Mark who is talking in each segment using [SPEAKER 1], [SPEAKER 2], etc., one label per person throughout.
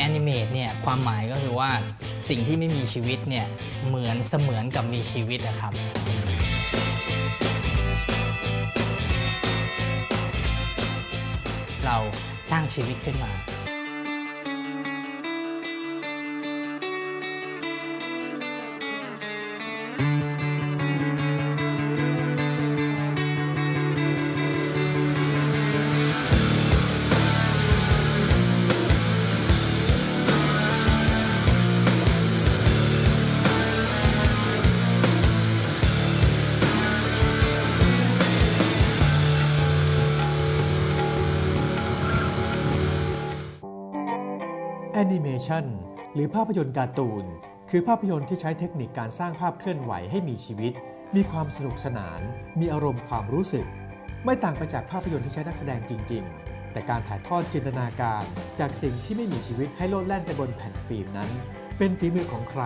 [SPEAKER 1] แอนิเมตเนี่ยความหมายก็คือว่าสิ่งที่ไม่มีชีวิตเนี่ยเหมือนเสมือนกับมีชีวิตนะครับเราสร้างชีวิตขึ้นมา
[SPEAKER 2] เมชันหรือภาพยนตร์การ์ตูน คือภาพยนตร์ที่ใช้เทคนิคการสร้างภาพเคลื่อนไหวให้มีชีวิต มีความสนุกสนาน มีอารมณ์ความรู้สึก ไม่ต่างไปจากภาพยนตร์ที่ใช้นักแสดงจริง ๆ แต่การถ่ายทอดจินตนาการจากสิ่งที่ไม่มีชีวิตให้โลดแล่นไปบนแผ่นฟิล์มนั้น เป็นฝีมือของใคร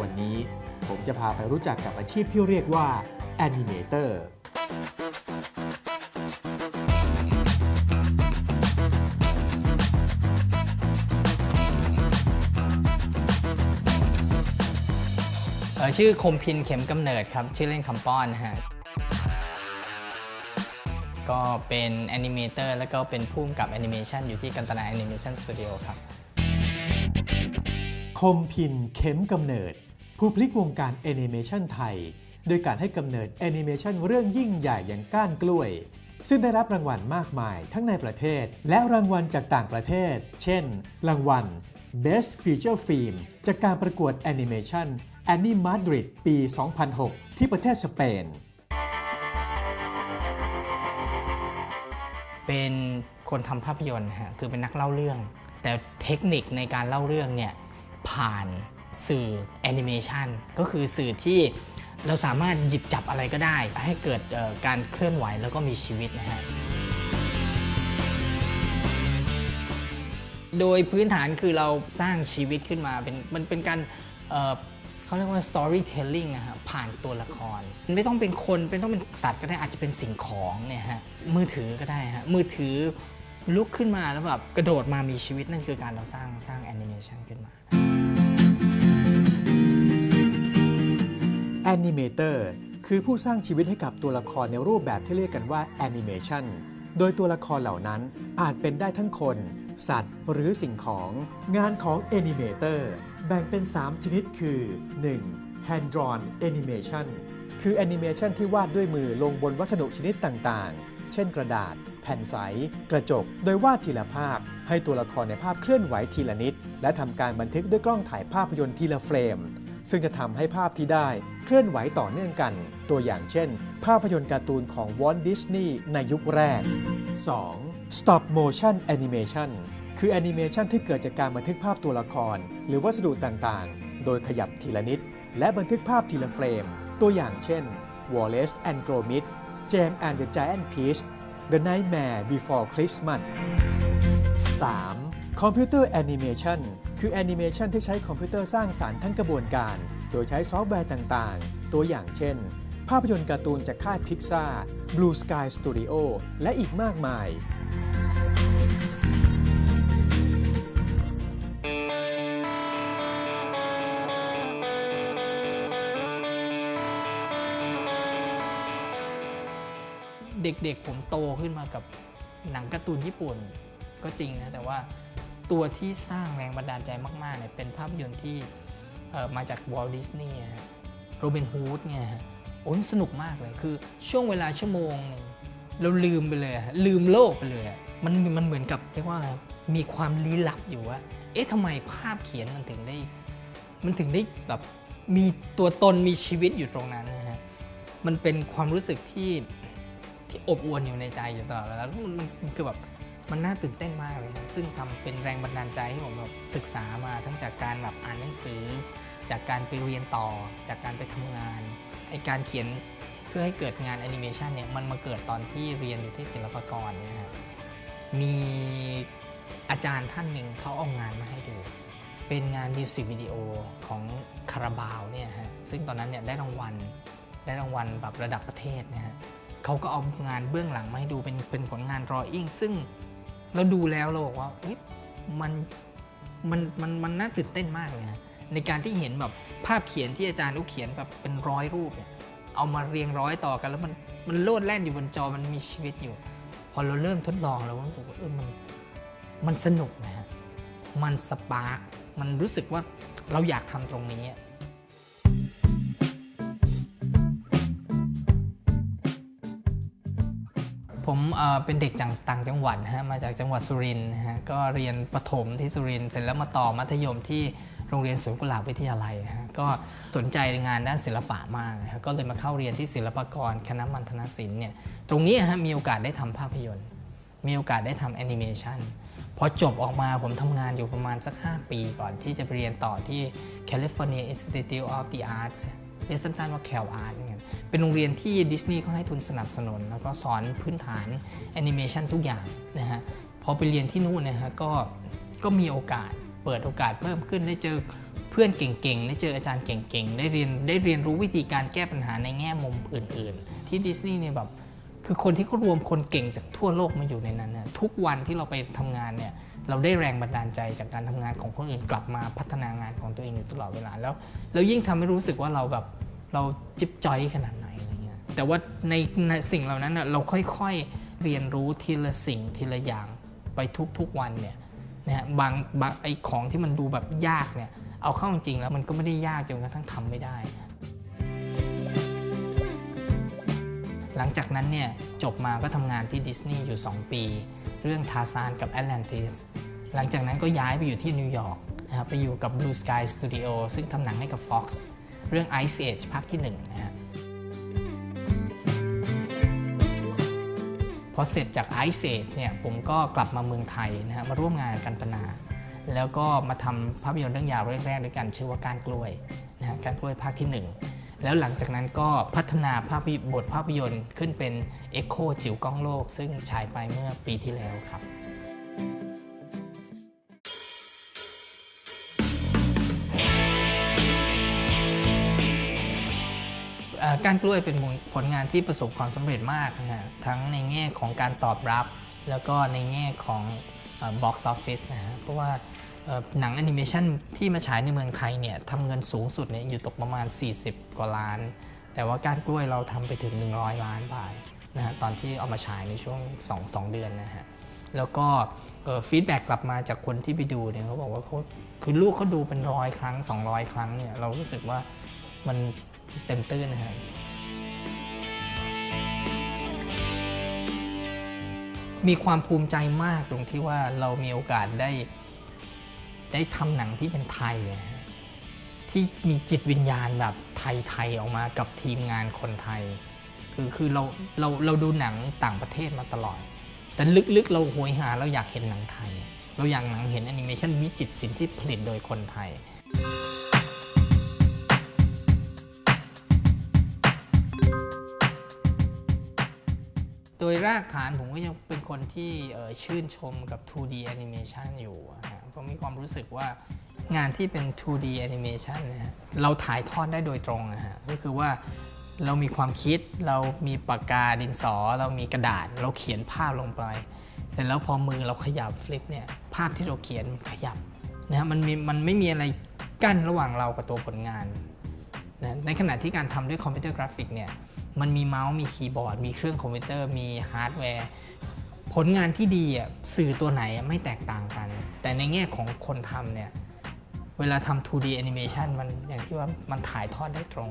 [SPEAKER 2] วันนี้ผมจะพาไปรู้จักกับอาชีพที่เรียกว่าแอนิเมเตอร์
[SPEAKER 1] ชื่อคมพินเข็มกำเนิดครับ ชื่อเล่นคำป้อนฮะก็เป็นแอนิเมเตอร์แล้วก็เป็นผู้กำกับแอนิเมชันอยู่ที่กันตนาแอนิเมชันสตูดิโอครับ
[SPEAKER 2] คมพินเข็มกำเนิด ผู้พลิกวงการแอนิเมชันไทย โดยการให้กำเนิดแอนิเมชันเรื่องยิ่งใหญ่อย่างก้านกล้วย ซึ่งได้รับรางวัลมากมายทั้งในประเทศ และรางวัลจากต่างประเทศ เช่น รางวัล Best Feature Film จากการประกวดแอนิเมชัน Annie Madrid ปี 2006 ที่ประเทศสเปน
[SPEAKER 1] เป็นคนทำภาพยนตร์ฮะคือเป็นนักเล่าเรื่อง แต่เทคนิคในการเล่าเรื่องเนี่ยผ่านสื่อแอนิเมชันก็คือสื่อที่เราสามารถหยิบจับอะไรก็ได้ ให้เกิดการเคลื่อนไหวแล้วก็มีชีวิตนะฮะโดยพื้นฐานคือเราสร้างชีวิตขึ้นมาเป็นมันเป็นการ เขาเรียกว่า storytelling อะฮะผ่านตัวละคร ไม่ต้องเป็นคนเป็นต้องเป็นสัตว์ก็ได้อาจจะเป็นสิ่งของเนี่ยฮะมือถือก็ได้ฮะมือถือลุกขึ้นมาแล้วแบบกระโดดมามีชีวิตนั่นคือการเราสร้างสร้างแอนิเมชันขึ้นมา
[SPEAKER 2] แอนิเมเตอร์คือผู้สร้างชีวิตให้กับตัวละครในรูปแบบที่เรียกกันว่าแอนิเมชันโดยตัวละครเหล่านั้นอาจเป็นได้ทั้งคน สัตว์หรือสิ่งของงานของแอนิเมเตอร์ แบ่งเป็น 3 ชนิดคือ 1. Hand drawn animation คือแอนิเมชันที่วาดด้วยมือลงบนวัสดุชนิดต่างๆ เช่นกระดาษ แผ่นใส กระจก โดยวาดทีละภาพ ให้ตัวละครในภาพเคลื่อนไหวทีละนิด และทำการบันทึกด้วยกล้องถ่ายภาพยนตร์ทีละเฟรม ซึ่งจะทำให้ภาพที่ได้เคลื่อนไหวต่อเนื่องกัน ตัวอย่างเช่น ภาพยนตร์การ์ตูนของวอลต์ดิสนีย์ในยุคแรก 2. Stop Motion Animation คือแอนิเมชันที่เกิดจากการบันทึกภาพตัวละคร หรือวัสดุต่างๆ โดยขยับทีละนิด และบันทึกภาพทีละเฟรม ตัวอย่างเช่น Wallace and Gromit James and the Giant Peach The Nightmare Before Christmas 3. คอมพิวเตอร์แอนิเมชันคือแอนิเมชันที่ใช้คอมพิวเตอร์สร้างสารรค์ทั้งกระบวนการ โดยใช้ซอฟต์แวร์ต่างๆ ตัวอย่างเช่น ภาพยนตร์การ์ตูนจากค่าย Pixar Blue Sky Studio และอีกมากมาย
[SPEAKER 1] เด็กๆผมโตขึ้นมากับหนังการ์ตูนญี่ปุ่นก็จริงนะแต่ว่าตัวที่สร้างแรงบันดาลใจมากๆเนี่ยเป็นภาพยนตร์ที่เอ่อมาจากวอลดิสนีย์โรเบนฮูดเนี่ยฮะโอ้สนุกมากเลยคือช่วงเวลาชั่วโมง เราลืมไปเลย ลืมโลกไปเลยมันมันเหมือนกับเรียกว่าอะไรมีความลี้ลับอยู่ว่าเอ๊ะทำไมภาพเขียนมันถึงได้ มันถึงได้แบบมีตัวตนมีชีวิตอยู่ตรงนั้นนะฮะมันเป็นความรู้สึกที่ อบอวลอยู่ในใจอยู่ตลอดเวลาแล้วมันมันคือแบบมันน่าตื่นเต้นมากเลยนะซึ่งทำเป็นแรงบันดาลใจให้ผมแบบศึกษามาทั้งจากการแบบอ่านหนังสือ จากการไปเรียนต่อ จากการไปทำงานไอการเขียนเพื่อให้เกิดงานแอนิเมชันเนี่ยมันมาเกิดตอนที่เรียนอยู่ที่ศิลปากรนะฮะมีอาจารย์ท่านหนึ่งเขาเอางานมาให้ดู เป็นงานมิวสิกวิดีโอของคาราบาวเนี่ยฮะซึ่งตอนนั้นเนี่ยได้รางวัลได้รางวัลแบบระดับประเทศนะฮะ เขาก็เอางานเบื้องหลังมาให้ดูเป็นเป็นผลงานรออิ่งซึ่งเราดูแล้วเราบอกว่ามันมันมันมันน่าตื่นเต้นมากเลยนะในการที่เห็นแบบภาพเขียนที่อาจารย์เขาเขียนแบบเป็นร้อยรูปเนี่ยเอามาเรียงร้อยต่อกัน แล้วมันมันโลดแล่นอยู่บนจอมันมีชีวิตอยู่ พอเราเริ่มทดลองเราก็รู้สึกว่าเออมันมันสนุกนะฮะมันสปาร์กมันรู้สึกว่าเราอยากทำตรงนี้ ผมเป็นเด็กจากต่างจังหวัดฮะมาจากจังหวัดสุรินทร์ฮะก็เรียนประถมที่สุรินทร์เสร็จแล้วมาต่อมัธยมที่โรงเรียนสวนกุหลาบวิทยาลัยฮะก็สนใจงานด้านศิลปะมากฮะก็เลยมาเข้าเรียนที่ศิลปากรคณะมัณฑนศิลป์เนี่ยตรงนี้ฮะมีโอกาสได้ทำภาพยนตร์ มีโอกาสได้ทำแอนิเมชันพอจบออกมาผมทำงานอยู่ประมาณสัก 5 ปีก่อนที่จะไปเรียนต่อที่ California Institute of the Arts เรียกสั้นๆว่า Cal Art เนี่ยเป็นโรงเรียนที่ดิสนีย์เขาให้ทุนสนับสนุน แล้วก็สอนพื้นฐานแอนิเมชันทุกอย่างนะฮะพอไปเรียนที่นู่นนะฮะก็ก็มีโอกาสเปิดโอกาสเพิ่มขึ้นได้เจอเพื่อนเก่งๆได้เจออาจารย์เก่งๆ ได้เรียนได้เรียนรู้วิธีการแก้ปัญหาในแง่มุมอื่น ๆ ที่ดิสนีย์เนี่ยแบบคือคนที่เขารวมคนเก่งจากทั่วโลกมาอยู่ในนั้นนะทุกวันที่เราไปทำงานเนี่ย เราได้แรงบันดาลใจจากการทำงานของคนอื่นกลับมาพัฒนางานของตัวเองอยู่ตลอดเวลาแล้วแล้วยิ่งทำให้รู้สึกว่าเราแบบเราจิ๊บจอยขนาดไหนอะไรเงี้ยแต่ว่าในในสิ่งเหล่านั้นเราค่อยๆเรียนรู้ทีละสิ่งทีละอย่างไปทุกๆวันเนี่ยนะฮะบางบางไอ้ของที่มันดูแบบยากเนี่ยเอาเข้าจริงแล้วมันก็ไม่ได้ยากจนกระทั่งทำไม่ได้ หลังจากนั้นเนี่ยจบมาก็ทำงานที่ดิสนีย์อยู่ 2 ปี เรื่องทาซานกับ Atlantis หลังจากนั้นก็ย้ายไปอยู่ที่นิวยอร์กนะครับไปอยู่กับ Blue Sky Studio ซึ่งทำหนังให้กับ Fox เรื่อง Ice Age ภาคที่1นะฮะพอเสร็จจาก Ice Age เนี่ยผมก็กลับมาเมืองไทยนะฮะมาร่วมงานกันตนา แล้วก็มาทำภาพยนตร์เรื่องยาวเรื่องแรกด้วยกัน ชื่อว่าการกล้วยนะฮะการกล้วยภาคที่ 1 แล้วหลังจากนั้นก็พัฒนาภาพบทภาพยนตร์ขึ้นเป็น Echo จิ๋วกล้องโลก ซึ่งฉายไปเมื่อปีที่แล้วครับกานกล้วยเป็นผลงานที่ประสบความสำเร็จมากนะฮะทั้งในแง่ของการตอบรับ แล้วก็ในแง่ของบ็อกซ์ออฟฟิศนะฮะเพราะว่าเอ่อ หนังแอนิเมชันที่มาฉายในเมืองไทยเนี่ยทำเงินสูงสุดเนี่ยอยู่ตกประมาณ 40 กว่าล้าน แต่ว่ากานกล้วยเราทำไปถึง 100 ล้านบาทนะฮะตอนที่เอามาฉายในช่วง 2 2 เดือนนะฮะแล้วก็ฟีดแบ็กกลับมาจากคนที่ไปดูเนี่ยเขาบอกว่าเขาคือลูกเขาดูเป็นร้อยครั้ง 200 ครั้งเนี่ยเรารู้สึกว่ามันเต็มตื้นนะฮะมีความภูมิใจมากตรงที่ว่าเรามีโอกาสได้ ได้ทำหนังที่เป็นไทย ที่มีจิตวิญญาณแบบไทยๆออกมากับทีมงานคนไทย คือคือเราเราเราดูหนังต่างประเทศมาตลอด แต่ลึกๆ เราโหยหาเราอยากเห็นหนังไทย เราอยากหนังเห็นแอนิเมชันวิจิตรศิลป์ที่ผลิตโดยคนไทยโดยรากฐานผมก็ยังเป็นคนที่ชื่นชมกับ 2D animation อยู่อะฮะ ผมมีความรู้สึกว่างานที่เป็น 2D animation นะฮะเราถ่ายทอดได้โดยตรงนะฮะก็คือว่าเรามีความคิดเรามีปากกาดินสอ เรามีกระดาษ เราเขียนภาพลงไป เสร็จแล้วพอมือเราขยับฟลิปเนี่ยภาพที่เราเขียนขยับนะฮะมันมีมันไม่มีอะไรกั้นระหว่างเรากับตัวผลงานนะในขณะที่การทำด้วยคอมพิวเตอร์กราฟิกเนี่ยมันมีเมาส์มีคีย์บอร์ด มีเครื่องคอมพิวเตอร์มีฮาร์ดแวร์ ผลงานที่ดีอะสื่อตัวไหนไม่แตกต่างกัน แต่ในแง่ของคนทำเนี่ย เวลาทำ 2D animation มันอย่างที่ว่ามันถ่ายทอดได้ตรง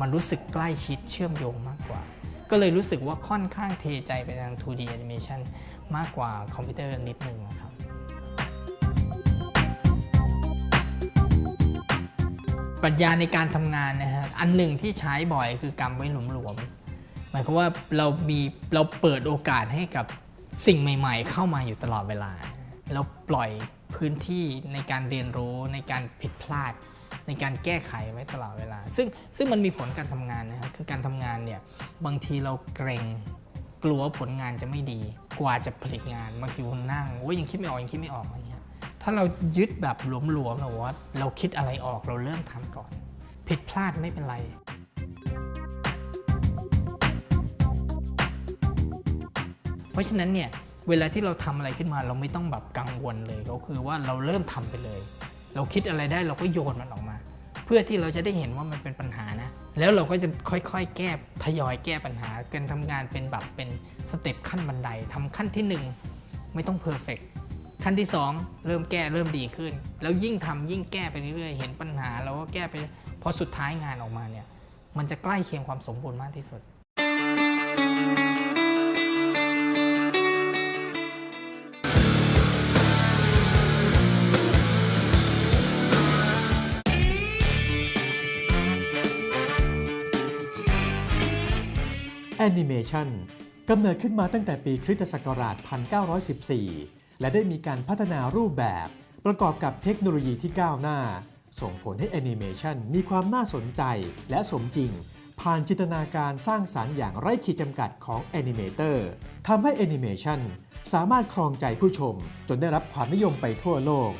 [SPEAKER 1] มันรู้สึกใกล้ชิดเชื่อมโยงมากกว่า ก็เลยรู้สึกว่าค่อนข้างเทใจไปทาง 2D animation มากกว่าคอมพิวเตอร์นิดนึงนะครับปรัชญาในการทำงานนะฮะอันหนึ่งที่ใช้บ่อยคือกำไว้หลวมๆหมายความว่าเรามีเราเปิดโอกาสให้กับ สิ่งใหม่ ๆ เข้ามาอยู่ตลอดเวลาเราปล่อยพื้นที่ในการเรียนรู้ในการผิดพลาด ในการแก้ไขไว้ตลอดเวลา ซึ่งซึ่งมันมีผลการทำงานนะฮะคือการทำงานเนี่ยบางทีเราเกรงกลัวว่าผลงานจะไม่ดี กว่าจะผลิตงานบางทีวันนั่งว่ายังคิดไม่ออกยังคิดไม่ออกอะไรเงี้ยถ้าเรายึดแบบหลวมๆแบบว่าเราคิดอะไรออกเราเริ่มทำก่อน ผิดพลาดไม่เป็นไร เพราะฉะนั้นเนี่ยเวลาที่เราทำอะไรขึ้นมา เราไม่ต้องแบบกังวลเลยก็คือว่าเราเริ่มทำไปเลย เราคิดอะไรได้เราก็โยนมันออกมา เพื่อที่เราจะได้เห็นว่ามันเป็นปัญหานะ แล้วเราก็จะค่อยๆ แก้ทยอยแก้ปัญหากันทำงานเป็นแบบเป็นสเต็ปขั้นบันไดทำขั้นที่หนึ่งไม่ต้องเพอร์เฟกขั้นที่ 2 เริ่มแก้เริ่มดีขึ้น แล้วยิ่งทำยิ่งแก้ไปเรื่อยๆ เห็นปัญหาเราก็แก้ไปพอสุดท้ายงานออกมาเนี่ยมันจะใกล้เคียงความสมบูรณ์มากที่สุด
[SPEAKER 2] แอนิเมชันกำเนิดขึ้นมาตั้งแต่ปีคริสตศักราช 1914 และได้มีการพัฒนารูปแบบ ประกอบกับเทคโนโลยีที่ก้าวหน้า ส่งผลให้แอนิเมชันมีความน่าสนใจและสมจริง ผ่านจินตนาการสร้างสารรค์อย่างไร้ขีดจำกัดของแอนิเมเตอร์ทำให้แอนิเมชันสามารถครองใจผู้ชม จนได้รับความนิยมไปทั่วโลก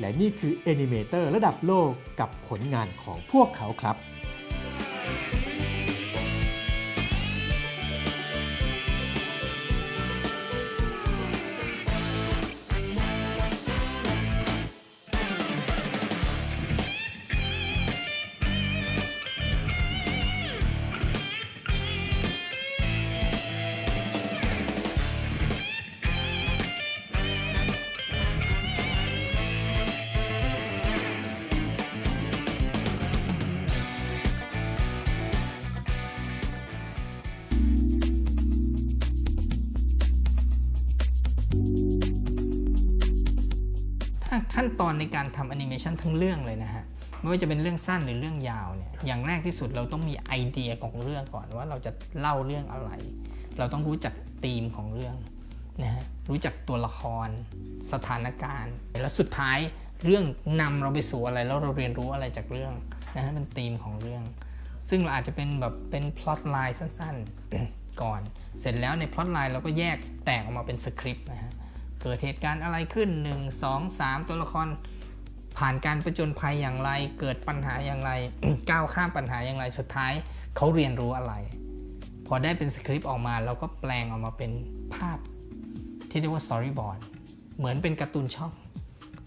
[SPEAKER 2] และนี่คือแอนิเมเตอร์ระดับโลกกับผลงานของพวกเขาครับ
[SPEAKER 1] ขั้นตอนในการทำแอนิเมชันทั้งเรื่องเลยนะฮะไม่ว่าจะเป็นเรื่องสั้นหรือเรื่องยาวเนี่ยอย่างแรกที่สุดเราต้องมีไอเดียของเรื่องก่อนว่าเราจะเล่าเรื่องอะไร เราต้องรู้จักธีมของเรื่องนะฮะรู้จักตัวละคร สถานการณ์แล้วสุดท้ายเรื่องนำเราไปสู่อะไรแล้วเราเรียนรู้อะไรจากเรื่องนะฮะเป็นธีมของเรื่อง ซึ่งเราอาจจะเป็นแบบเป็นพล็อตไลน์สั้นๆก่อน เสร็จแล้วในพล็อตไลน์เราก็แยกแตกออกมาเป็นสคริปต์นะฮะ เกิดเหตุการณ์อะไรขึ้น 1 2 3 ตัวละคร ผ่านการประจนภัยอย่างไร เกิดปัญหาอย่างไรก้าวข้ามปัญหาอย่างไรสุดท้ายเขาเรียนรู้อะไร พอได้เป็นสคริปต์ออกมาเราก็แปลงออกมาเป็นภาพที่เรียกว่า storyboard เหมือนเป็นการ์ตูนช่อง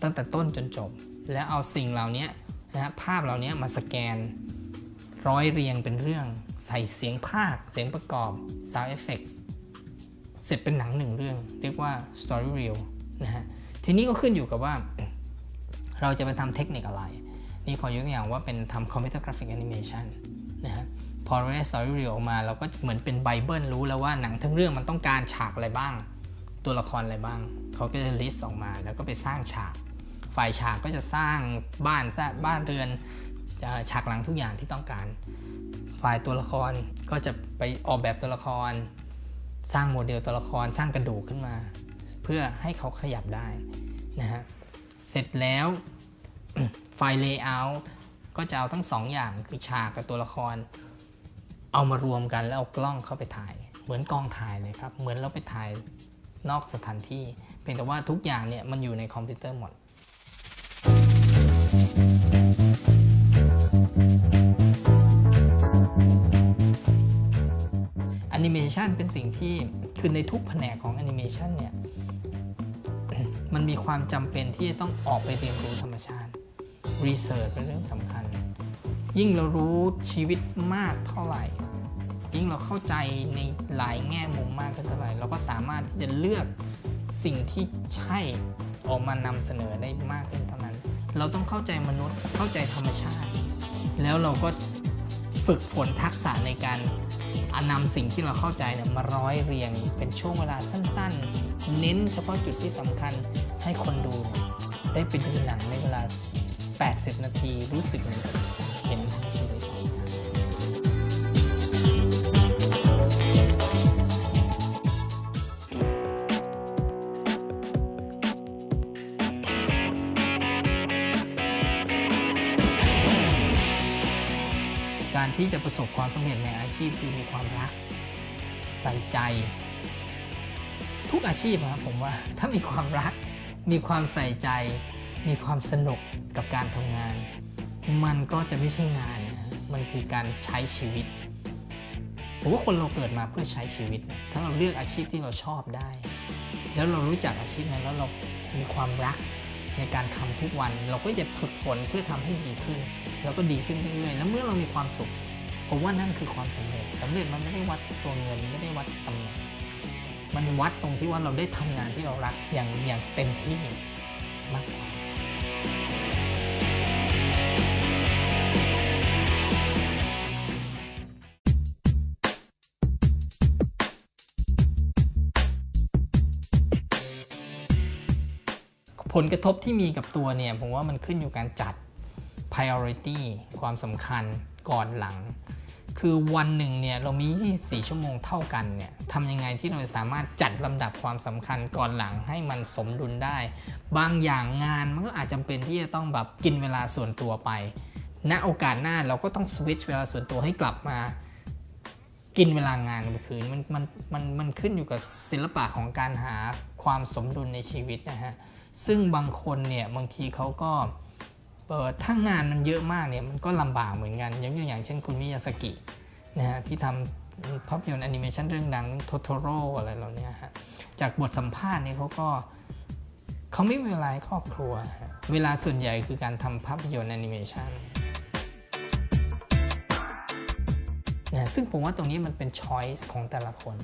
[SPEAKER 1] ตั้งแต่ต้นจนจบ แล้วเอาสิ่งเหล่านี้นะฮะภาพเหล่านี้มาสแกน ร้อยเรียงเป็นเรื่อง ใส่เสียงภาค เสียงประกอบ sound effects เสร็จเป็นหนังหนึ่งเรื่อง เรียกว่า story reel นะฮะทีนี้ก็ขึ้นอยู่กับว่า เราจะไปทำเทคนิคอะไร นี่ขอยกตัวอย่างว่าเป็นทำ computer graphic animation นะฮะพอเราได้ story reel ออกมาเราก็เหมือนเป็นไบเบิลรู้แล้วว่าหนังทั้งเรื่องมันต้องการฉากอะไรบ้าง ตัวละครอะไรบ้าง เขาก็จะ list ออกมาแล้วก็ไปสร้างฉาก ฝ่ายฉากก็จะสร้างบ้านสร้างบ้านเรือนฉากหลังทุกอย่างที่ต้องการ ฝ่ายตัวละครก็จะไปออกแบบตัวละคร สร้างโมเดลตัวละครสร้างกระดูกขึ้นมา เพื่อให้เขาขยับได้นะฮะเสร็จแล้วไฟล์ layout ก็จะเอาทั้งสองอย่างคือฉากกับตัวละคร เอามารวมกันแล้วเอากล้องเข้าไปถ่าย เหมือนกองถ่ายเลยครับ เหมือนเราไปถ่ายนอกสถานที่ เพียงแต่ว่าทุกอย่างเนี่ยมันอยู่ในคอมพิวเตอร์หมด นิเมชันเป็นสิ่งที่คือในทุกแผนกของแอนิเมชันเนี่ยมันมีความจำเป็นที่จะต้องออกไปเรียนรู้ธรรมชาติรีเสิร์ชเป็นเรื่องสำคัญ ยิ่งเรารู้ชีวิตมากเท่าไหร่ ยิ่งเราเข้าใจในหลายแง่มุมมากขึ้นเท่าไหร่ เราก็สามารถที่จะเลือกสิ่งที่ใช่ออกมานำเสนอได้มากขึ้นเท่านั้น เราต้องเข้าใจมนุษย์เข้าใจธรรมชาติ แล้วเราก็ ฝึกฝนทักษะในการนำสิ่งที่เราเข้าใจเนี่ยมาร้อยเรียงเป็นช่วงเวลาสั้นๆ เน้นเฉพาะจุดที่สำคัญให้คนดู ได้ไปดูหนังในเวลา 80 นาทีรู้สึกเหมือน ที่จะประสบความสำเร็จในอาชีพคือมีความรัก ใส่ใจ ทุกอาชีพครับผมว่าถ้ามีความรัก มีความใส่ใจ มีความสนุกกับการทำงาน มันก็จะไม่ใช่งานนะมันคือการใช้ชีวิตผมว่าคนเราเกิดมาเพื่อใช้ชีวิต ถ้าเราเลือกอาชีพที่เราชอบได้ แล้วเรารู้จักอาชีพนั้นแล้วเรามีความรักในการทำทุกวัน เราก็จะฝึกฝนเพื่อทำให้ดีขึ้น แล้วก็ดีขึ้นเรื่อยๆ แล้วเมื่อเรามีความสุข ผมว่านั่นคือความสำเร็จสำเร็จมันไม่ได้วัดที่ตัวเงินไม่ได้วัดตำแหน่งมันวัดตรงที่ว่าเราได้ทำงานที่เรารักอย่างอย่างเต็มที่มากกว่าผลกระทบที่มีกับตัวเนี่ย ผมว่ามันขึ้นอยู่การจัด priority ความสำคัญก่อนหลัง คือวันหนึ่งเนี่ยเรามี 24 ชั่วโมงเท่ากันเนี่ยทำยังไงที่เราสามารถจัดลำดับความสำคัญก่อนหลังให้มันสมดุลได้ บางอย่างงานมันก็อาจจำเป็นที่จะต้องแบบกินเวลาส่วนตัวไป ณ โอกาสหน้าเราก็ต้องสวิตช์เวลาส่วนตัวให้กลับมา กินเวลางานไปคืนมันมันมันมันขึ้นอยู่กับศิลปะของการหาความสมดุลในชีวิตนะฮะ ซึ่งบางคนเนี่ยบางทีเขาก็ ถ้างานมันเยอะมากเนี่ยมันก็ลำบากเหมือนกันยกตัวอย่างเช่นคุณมิยาสกินะฮะที่ทำภาพยนตร์แอนิเมชันเรื่องดังโทโทโร่อะไรเหล่านี้ฮะจากบทสัมภาษณ์เนี่ยเขาก็เขาไม่มีเวลาครอบครัว เวลาส่วนใหญ่คือการทำภาพยนตร์แอนิเมชันนะซึ่งผมว่าตรงนี้มันเป็นช้อยส์ของแต่ละคน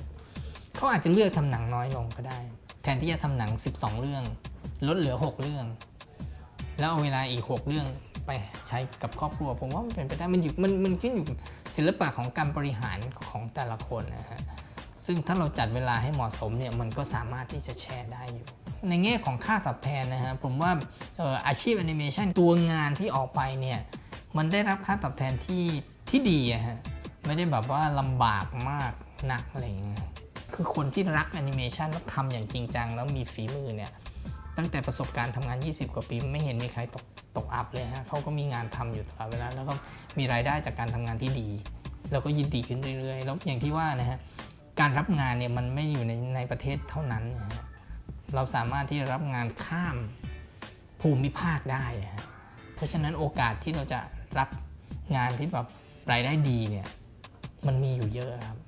[SPEAKER 1] เขาอาจจะเลือกทำหนังน้อยลงก็ได้ แทนที่จะทำหนัง 12 เรื่อง ลดเหลือ 6 เรื่อง แล้วเอาเวลาอีก 6 เรื่องไปใช้กับครอบครัว ผมว่ามันเป็นไปได้มันอยู่มันมันขึ้นอยู่ศิลปะของการบริหารของแต่ละคนนะฮะซึ่งถ้าเราจัดเวลาให้เหมาะสมเนี่ยมันก็สามารถที่จะแชร์ได้อยู่ ในแง่ของค่าตอบแทนนะฮะผมว่าอออาชีพแอนิเมชันตัวงานที่ออกไปเนี่ยมันได้รับค่าตอบแทนที่ที่ดีอะฮะไม่ได้แบบว่าลำบากมากหนักอะไรเงี้ยคือคนที่รักแอนิเมชันแล้วทำอย่างจริงจังแล้วมีฝีมือเนี่ย ตั้งแต่ประสบการณ์ทำงาน 20 กว่าปี ไม่เห็นมีใครตกตกอับเลยฮะเขาก็มีงานทำอยู่ตลอดเวลาแล้วก็มีรายได้จากการทำงานที่ดี แล้วก็ยินดีขึ้นเรื่อยๆ แล้วอย่างที่ว่านะฮะการรับงานเนี่ยมันไม่อยู่ในในประเทศเท่านั้นนะฮะเราสามารถที่จะรับงานข้ามภูมิภาคได้ฮะเพราะฉะนั้นโอกาสที่เราจะรับงานที่แบบรายได้ดีเนี่ยมันมีอยู่เยอะครับ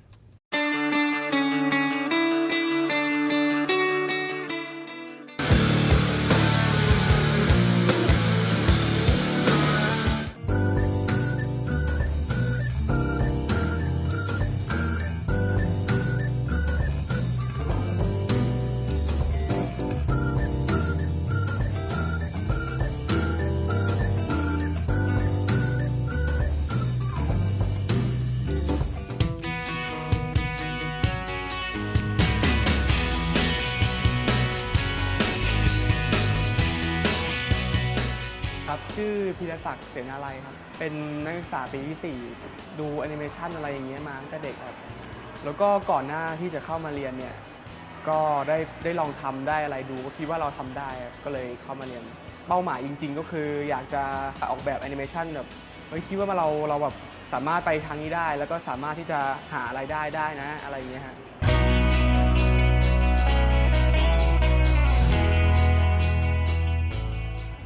[SPEAKER 3] รศักดิ์เสนาลัยครับ เป็นนักศึกษาปีที่ 4 ดูแอนิเมชันอะไรอย่างเงี้ยมาตั้งแต่เด็กครับ แล้วก็ก่อนหน้าที่จะเข้ามาเรียนเนี่ย ก็ได้ได้ลองทำได้อะไรดูก็คิดว่าเราทำได้ก็เลยเข้ามาเรียน เป้าหมายจริง ๆ ก็คืออยากจะออกแบบแอนิเมชันแบบเฮ้ยคิดว่าเราเราแบบสามารถไปทางนี้ได้ แล้วก็สามารถที่จะหารายได้ได้นะ อะไรอย่างเงี้ยฮะ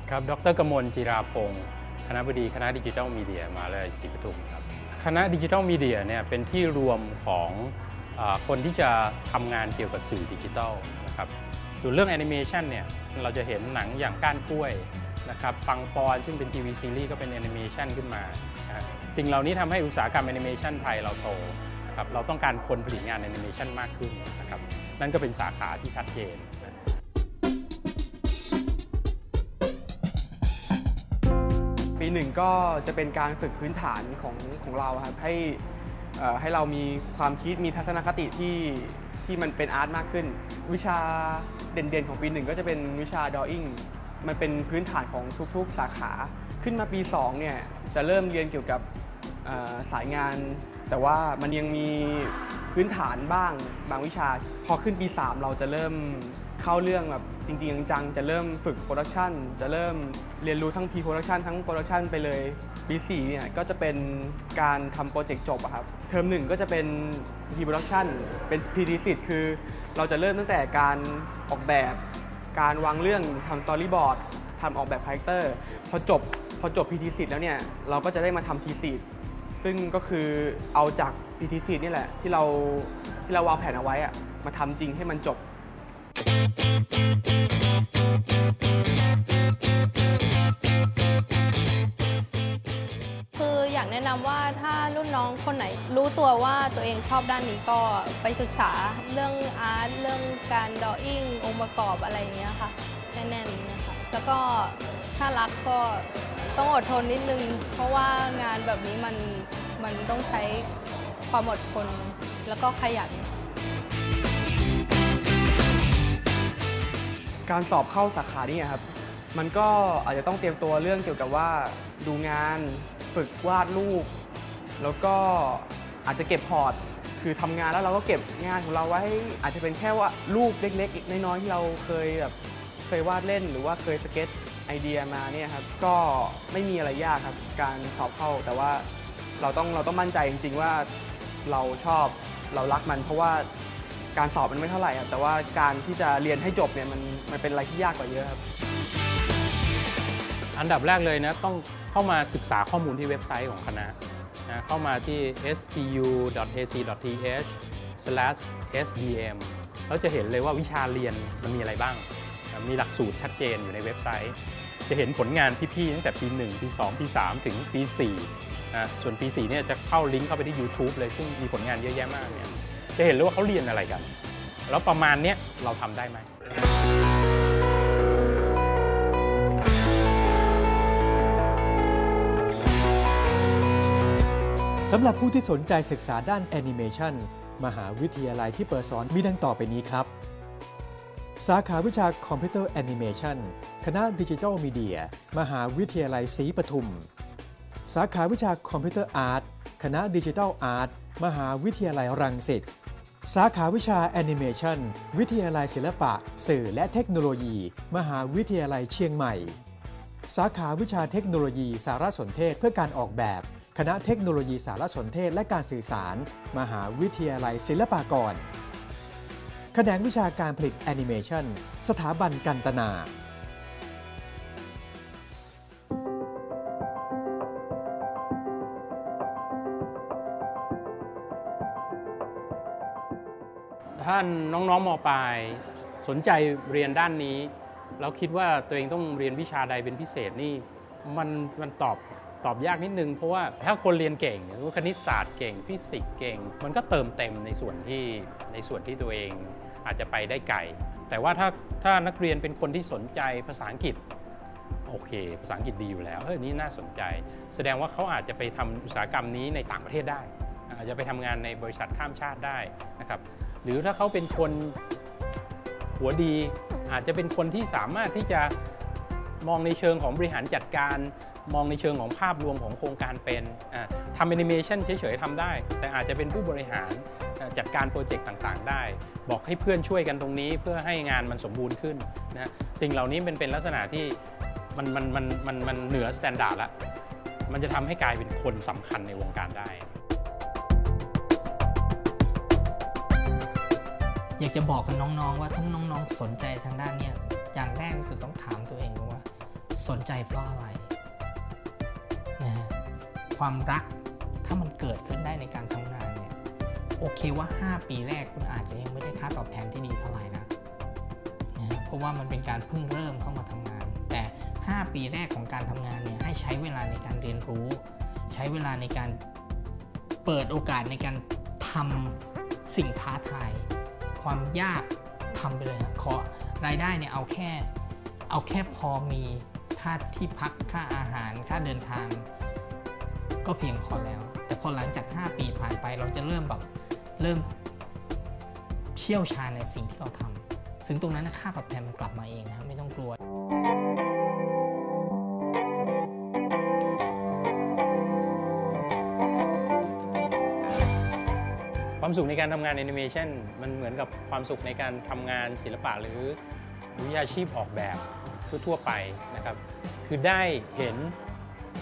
[SPEAKER 4] ครับ ดรกมลจิราพงศ์ คณะบดีคณะดิจิทัลมีเดียมาวิทยาลัยศรีปทุมครับคณะดิจิทัลมีเดียเนี่ยเป็นที่รวมของอคนที่จะทำงานเกี่ยวกับสื่อดิจิทัลนะครับส่วนเรื่องแอนิเมชันเนี่ยเราจะเห็นหนังอย่างก้านกล้วยนะครับปังปอนซึ่งเป็นทีวีซีรีส์ก็เป็นแอนิเมชันขึ้นมา สิ่งเหล่านี้ทำให้อุตสาหกรรมแอนิเมชันไทยเราโตนะครับเราต้องการคนผลิตงานแอนิเมชันมากขึ้นนะครับนั่นก็เป็นสาขาที่ชัดเจน
[SPEAKER 3] ปีหนึ่งก็จะเป็นการฝึกพื้นฐานของของเราครับให้ให้เรามีความคิดมีทัศนคติที่ที่มันเป็นอาร์ตมากขึ้น วิชาเด่นๆ ของปีหนึ่งก็จะเป็นวิชา drawing มันเป็นพื้นฐานของทุกๆ สาขา ขึ้นมาปี2เนี่ยจะเริ่มเรียนเกี่ยวกับสายงาน แต่ว่ามันยังมีพื้นฐานบ้างบางวิชา พอขึ้นปี 3 เราจะเริ่ม เข้าเรื่องแบบจริงๆจังๆจะเริ่มฝึกโปรดักชันจะเริ่มเรียนรู้ทั้ง pre production ทั้งโปรดักชันไปเลยปี4เนี่ยก็จะเป็นการทำโปรเจกต์จบครับเทอมหนึ่งก็จะเป็น pre production เป็น pre thesis คือ เราจะเริ่มตั้งแต่การออกแบบ การวางเรื่องทำสตอรี่บอร์ดทำออกแบบคาแรคเตอร์พอจบพอจบ PT สิแล้วเนี่ยเราก็จะได้มาทำ T สิซึ่งก็คือเอาจาก PT สินี่แหละที่เราที่เราวางแผนเอาไว้อะมาทำจริงให้มันจบ คื
[SPEAKER 5] ออยากแนะนำว่าถ้ารุ่นน้องคนไหนรู้ตัวว่าตัวเองชอบด้านนี้ก็ไปศึกษาเรื่องอาร์ตเรื่องการดออิ่งองค์ประกอบอะไรเงี้ยค่ะแน่นๆนะคะแล้วก็ถ้ารักก็ต้องอดทนนิดนึง เพราะว่างานแบบนี้มันมันต้องใช้ความอดทนแล้วก็ขยัน
[SPEAKER 3] การสอบเข้าสาขานี่ครับ มันก็อาจจะต้องเตรียมตัวเรื่องเกี่ยวกับว่าดูงาน ฝึกวาดรูป แล้วก็อาจจะเก็บพอร์ต คือทำงานแล้วเราก็เก็บงานของเราไว้ อาจจะเป็นแค่ว่ารูปเล็กๆน้อยๆที่เราเคยแบบเคยวาดเล่นหรือว่าเคยสเก็ตไอเดียมาเนี่ยครับ ก็ไม่มีอะไรยากครับ การสอบเข้า แต่ว่าเราต้องเราต้องมั่นใจจริง ๆ ว่าเราชอบเรารักมันเพราะว่า การสอบมันไม่เท่าไหร่ครับแต่ว่าการที่จะเรียนให้จบเนี่ยมันมันเป็นอะไรที่ยากกว่าเยอะครับ
[SPEAKER 4] อันดับแรกเลยนะต้องเข้ามาศึกษาข้อมูลที่เว็บไซต์ของคณะนะเข้ามาที่ stu.ac.th/sdm แล้วจะเห็นเลยว่าวิชาเรียนมันมีอะไรบ้างนะมีหลักสูตรชัดเจนอยู่ในเว็บไซต์ จะเห็นผลงานพี่ๆตั้งแต่ปี 1 ปี 2 ปี 3 ถึงปี4นะส่วนปี4เนี่ยจะเข้าลิงก์เข้าไปที่ YouTube เลยซึ่งมีผลงานเยอะแยะมากเนี่ย จะเห็นเลยว่าเขาเรียนอะไรกัน แล้วประมาณเนี้ยเราทำได้ไหม
[SPEAKER 2] สำหรับผู้ที่สนใจศึกษาด้านแอนิเมชันมหาวิทยาลัยที่เปิดสอนมีดังต่อไปนี้ครับ สาขาวิชาคอมพิวเตอร์แอนิเมชันคณะดิจิทัลมีเดีย มหาวิทยาลัยศรีปทุม สาขาวิชาคอมพิวเตอร์อาร์ต คณะดิจิทัลอาร์ต มหาวิทยาลัยรังสิต สาขาวิชาแอนิเมชันวิทยาลัยศิลปะ สื่อและเทคโนโลยี มหาวิทยาลัยเชียงใหม่ สาขาวิชาเทคโนโลยีสารสนเทศเพื่อการออกแบบ คณะเทคโนโลยีสารสนเทศและการสื่อสาร มหาวิทยาลัยศิลปากรแขนงวิชาการผลิตแอนิเมชันสถาบันกันตนา
[SPEAKER 4] ถ้าน้องๆมปลาย สนใจเรียนด้านนี้แล้วคิดว่าตัวเองต้องเรียนวิชาใดเป็นพิเศษนี่มันมันตอบตอบยากนิดนึง เพราะว่าถ้าคนเรียนเก่งรู้คณิตศาสตร์เก่งฟิสิกส์เก่ง มันก็เติมเต็มในส่วนที่ในส่วนที่ตัวเองอาจจะไปได้ไกลแต่ว่าถ้าถ้านักเรียนเป็นคนที่สนใจภาษาอังกฤษโอเค ภาษาอังกฤษดีอยู่แล้วเฮ้ยนี่น่าสนใจ แสดงว่าเขาอาจจะไปทำอุตสาหกรรมนี้ในต่างประเทศได้ อาจจะไปทำงานในบริษัทข้ามชาติได้นะครับ หรือถ้าเขาเป็นคนหัวดี อาจจะเป็นคนที่สามารถที่จะมองในเชิงของบริหารจัดการ มองในเชิงของภาพรวมของโครงการเป็นทำแอนิเมชันเฉยๆทำได้ แต่อาจจะเป็นผู้บริหารจัดการโปรเจกต์ต่างๆ ได้ บอกให้เพื่อนช่วยกันตรงนี้เพื่อให้งานมันสมบูรณ์ขึ้นนะฮะสิ่งเหล่านี้เป็นเป็นลักษณะที่มันมันมันมันมันเหนือสแตนดาร์ดแล้วมันจะทำให้กลายเป็นคนสำคัญในวงการได้
[SPEAKER 1] อยากจะบอกกับน้องๆ ว่าถ้าน้องๆ สนใจทางด้านเนี้ยอย่างแรกที่สุดต้องถามตัวเองว่า สนใจเพราะอะไรนะความรักถ้ามันเกิดขึ้นได้ในการทำงานเนี่ยโอเคว่า 5 ปีแรกคุณอาจจะยังไม่ได้ค่าตอบแทนที่ดีเท่าไหร่นะนะเพราะว่ามันเป็นการเพิ่งเริ่มเข้ามาทำงาน แต่ 5 ปีแรกของการทำงานเนี่ยให้ใช้เวลาในการเรียนรู้ ใช้เวลาในการเปิดโอกาสในการทำสิ่งท้าทาย ความยากทำไปเลยนะขอรายได้เนี่ยเอาแค่เอาแค่พอมีค่าที่พักค่าอาหารค่าเดินทาง ก็เพียงพอแล้ว แต่พอหลังจาก 5 ปีผ่านไปเราจะเริ่มแบบเริ่มเชี่ยวชาญในสิ่งที่เราทำซึ่งตรงนั้นค่าตอบแทนมันกลับมาเองนะไม่ต้องกลัว
[SPEAKER 4] สุขในการทำงานแอนิเมชันมันเหมือนกับความสุขในการทำงานศิลปะหรือวิชาชีพออกแบบทั่วๆไปนะครับ คือได้เห็น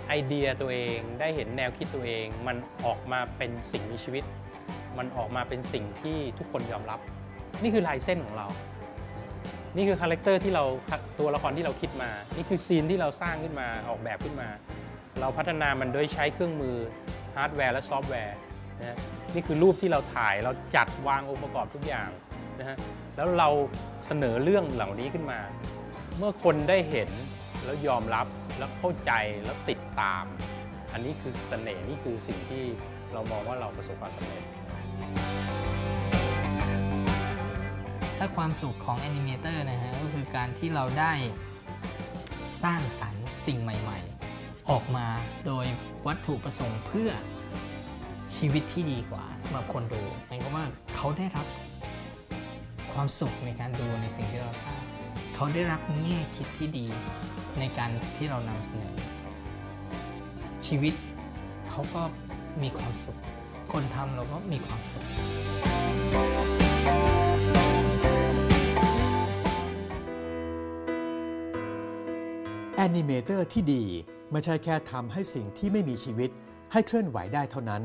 [SPEAKER 4] ไอเดียตัวเอง ได้เห็นแนวคิดตัวเอง มันออกมาเป็นสิ่งมีชีวิต มันออกมาเป็นสิ่งที่ทุกคนยอมรับ นี่คือลายเส้นของเรา นี่คือคาแรคเตอร์ที่เราตัวละครที่เราคิดมา นี่คือซีนที่เราสร้างขึ้นมาออกแบบขึ้นมา เราพัฒนามันโดยใช้เครื่องมือฮาร์ดแวร์และซอฟต์แวร์ นะฮะนี่คือรูปที่เราถ่ายเราจัดวางองค์ประกอบทุกอย่างนะฮะแล้วเราเสนอเรื่องเหล่านี้ขึ้นมา เมื่อคนได้เห็นแล้วยอมรับแล้วเข้าใจแล้วติดตาม อันนี้คือเสน่ห์นี่คือสิ่งที่เรามองว่าเราประสบความสำเร็จ
[SPEAKER 1] ถ้าความสุขของแอนิเมเตอร์นะฮะก็คือการที่เราได้สร้างสรรค์สิ่งใหม่ ๆ ออกมาโดยวัตถุประสงค์เพื่อ ชีวิตที่ดีกว่าสำหรับคนดูหมายความว่าเขาได้รับความสุขในการดูในสิ่งที่เราสร้างเขาได้รับแง่คิดที่ดีในการที่เรานำเสนอ ชีวิตเขาก็มีความสุข คนทำเราก็มีความสุข
[SPEAKER 2] แอนิเมเตอร์ที่ดีไม่ใช่แค่ทำให้สิ่งที่ไม่มีชีวิตให้เคลื่อนไหวได้เท่านั้น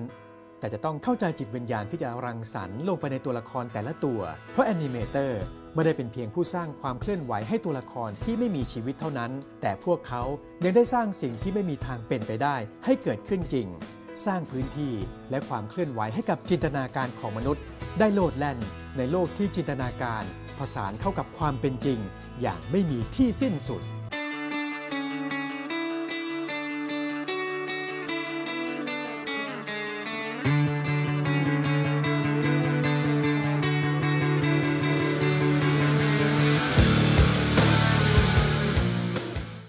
[SPEAKER 2] แต่จะต้องเข้าใจจิตวิญญาณที่จะรังสรรค์ลงไปในตัวละครแต่ละตัว เพราะแอนิเมเตอร์ไม่ได้เป็นเพียงผู้สร้างความเคลื่อนไหวให้ตัวละครที่ไม่มีชีวิตเท่านั้น แต่พวกเขายังได้สร้างสิ่งที่ไม่มีทางเป็นไปได้ ให้เกิดขึ้นจริง สร้างพื้นที่และความเคลื่อนไหวให้กับจินตนาการของมนุษย์ ได้โลดแล่น ในโลกที่จินตนาการ ผสานเข้ากับความเป็นจริง อย่างไม่มีที่สิ้นสุด